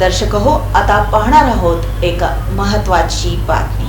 दर्शक हो आता पाहणार आहोत एक महत्वाची बातमी.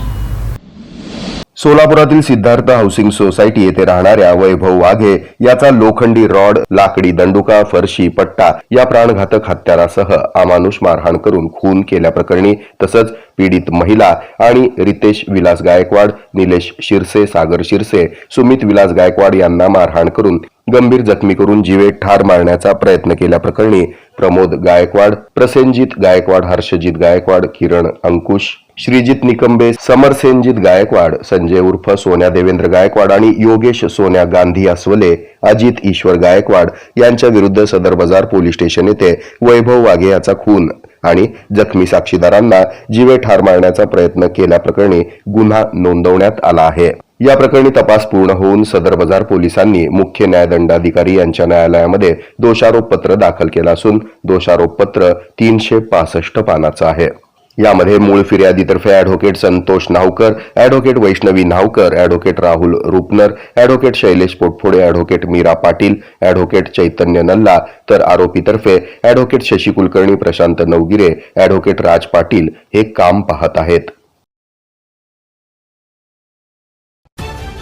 सोलापुरातील सिद्धार्थ हाऊसिंग सोसायटी येथे राहणाऱ्या वैभव वाघे याचा लोखंडी रॉड लाकडी दंडुका फरशी पट्टा या प्राणघातक हत्यारासह अमानुष मारहाण करून खून केल्याप्रकरणी तसंच पीडित महिला आणि रितेश विलास गायकवाड निलेश शिरसे सागर शिरसे सुमित विलास गायकवाड यांना मारहाण करून गंभीर जखमी करून जीवे ठार मारण्याचा प्रयत्न केल्याप्रकरणी प्रमोद गायकवाड प्रसेनजित गायकवाड हर्षजित गायकवाड किरण अंकुश श्रीजित निकंबे समरसेनजित गायकवाड संजय उर्फ सोन्या देवेंद्र गायकवाड आणि योगेश सोन्या गांधी अस्वले अजित ईश्वर गायकवाड यांच्या विरुद्ध सदर बाजार पोलीस स्टेशन येथे वैभव वाघे याचा खून आणि जखमी साक्षीदारांना जीवे ठार मारण्याचा प्रयत्न केल्याप्रकरणी गुन्हा नोंदवण्यात आला आहे. या प्रकरणी तपास पूर्ण होऊन सदर बाजार पोलिसांनी मुख्य न्यायदंडाधिकारी यांच्या न्यायालयामध्ये दोषारोप पत्र दाखल केलं असून दोषारोपपत्र तीनशे पासष्ट पानाचं आहे. यामध्ये मूळ फिर्यादीतर्फे advocate Santosh Navkar advocate Vaishnavi Navkar advocate Rahul Rupnar advocate Shailesh Potphode advocate Meera Patil advocate Chaitanya Nalla तर आरोपीतर्फे ऍडव्होकेट शशी कुलकर्णी प्रशांत नवगिरे ॲडव्होकेट राज पाटील हे काम पाहत आहेत.